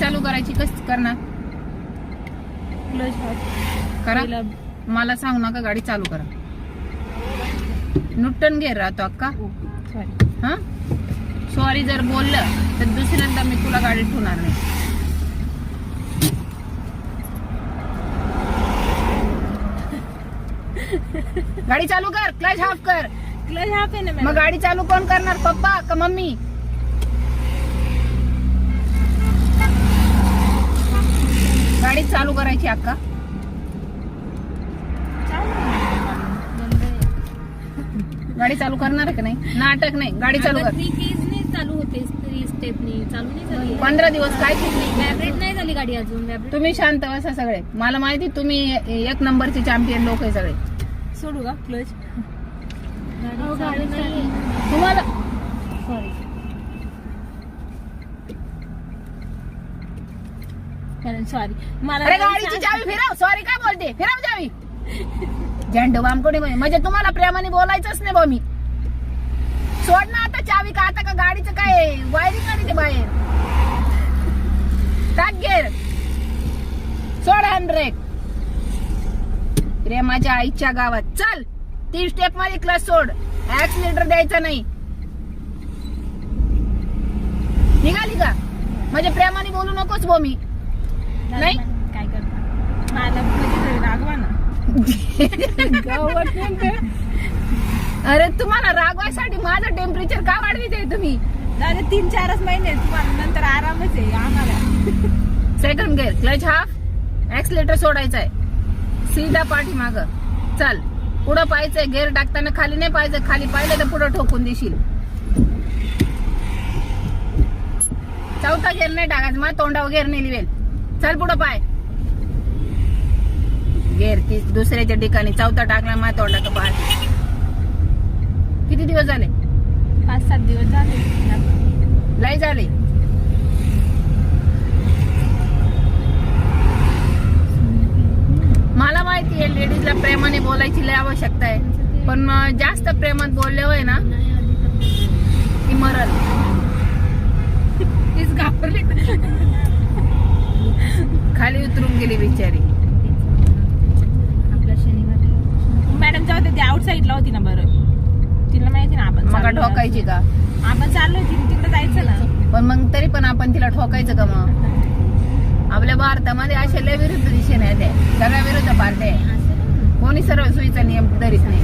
चालू करायची कस करणार? करा. मला सांगू नका गाडी चालू करा. नुट्टन घेर राहतो अक्का. सॉरी हा? सॉरी जर बोललं तर दुसऱ्यांदा मी तुला गाडी ठेवणार नाही. गाडी चालू कर क्लच हाफ कर. क्लच हाफ आहे ना मग गाडी चालू कोण करणार पप्पा का मम्मी गाडी चालू करायची अक्का? गाडी चालू करणार आहे का नाही? नाटक नाही गाडी चालू कर. थ्री केज नाही चालू होते थ्री स्टेपनी चालू नाही झाली. पंधरा दिवस काय व्हायब्रेट नाही? झाली गाडी अजून व्हायब्रेट तुम्ही शांत बसा सगळे. मला माहिती तुम्ही एक नंबरचे चॅम्पियन लोक आहे सगळे. सोडू का? क्लच? तुम्हाला सॉरी सॉरी मला अरे गाडीची चावी फिरव. सॉरी काय बोलते? फिरव चावी. झेंड म्हणजे तुम्हाला प्रेमाने बोलायचंच नाही बा मी. सोड ना आता चावी. का आता का गाडीचं काय वायरिंग काढी ते बाहेर. टाक गेर सोड हँड ब्रेक प्रेमाच्या आईच्या गावात. चल. तीन स्टेपमध्ये क्लच सोड. ऍक्सिलेटर द्यायचा नाही. निघाली का? म्हणजे प्रेमाने बोलू नकोच बो मी. नाही? काय करता? मला म्हणजे रागवा ना. अरे तुम्हाला रागवायसाठी माझं टेम्परेचर का वाढविते तुम्ही? अरे तीन चारच महिने तुम्हाला. नंतर आरामच आहे आम्हाला. Second gear clutch half accelerator सोडायचा आहे सीधा पाठी माग चल. पुढं पाहायचंय. गेअर टाकताना खाली नाही पाहायचं. खाली पाहिलं तर पुढं ठोकून देशील. चौथा गेअर नाही टाकायचं. मग तोंडावर गेअर नाही लिवेल. चल पुढं पाय. गेअर ती दुसऱ्याच्या ठिकाणी चौथा टाकला मग तोंडाचं पाय. किती दिवस झाले? पाच सात दिवस झाले. लय झाले. मला माहिती आहे लेडीजला प्रेमाने बोलायची लय आवश्यकता आहे. पण जास्त प्रेमात बोलले होय ना साईडला होती ना बरं. तिला माहिती ना आपण मग चाललोय. ठोकायची का? आपण चाललोय तिने तिकडे जायचं ना. पण मग तरी पण आपण तिला ठोकायचं का मग? आपल्या भारतामध्ये असे लय विरुद्ध दिशेने. सगळ्या विरुद्ध पार्ट्या आहे कोणी सर्व सुईचा नियम धरीत नाही.